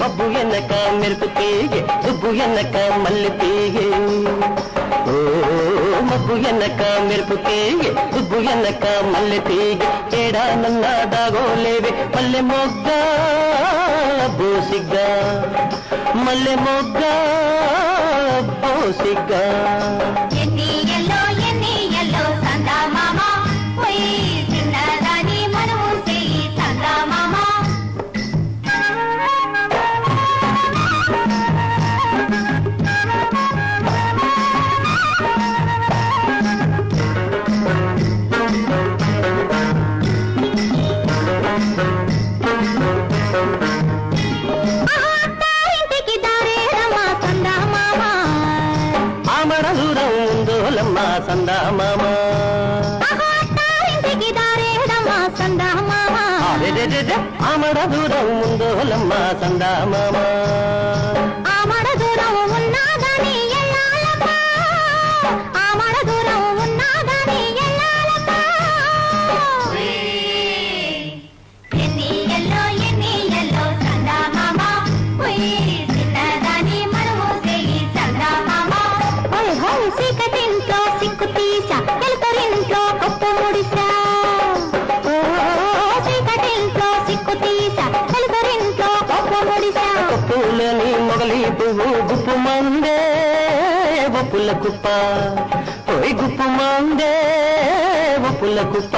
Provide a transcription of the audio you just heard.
మబ్బు ఎన్నక మెరుపు తీగే దుబ్బు ఎన్నక మల్లి తీగే. మబ్బు ఎన్నక మెరుపు తీగే దుబ్బు ఎన్నక మల్లి తీగే. ఏడా నన్న దాగోలేవే మల్లె మొగ్గ బోసిగ్గా. మల్లె మొగ్గ బోసిగ్గా. సందామా ఆమడ దూరం ముందోలమ్మ సందా మామ ఓ గుప్పు మందే గుప్పుల కుప్ప. ఓయ్ గుప్పు మందే గుప్పుల కుప్ప.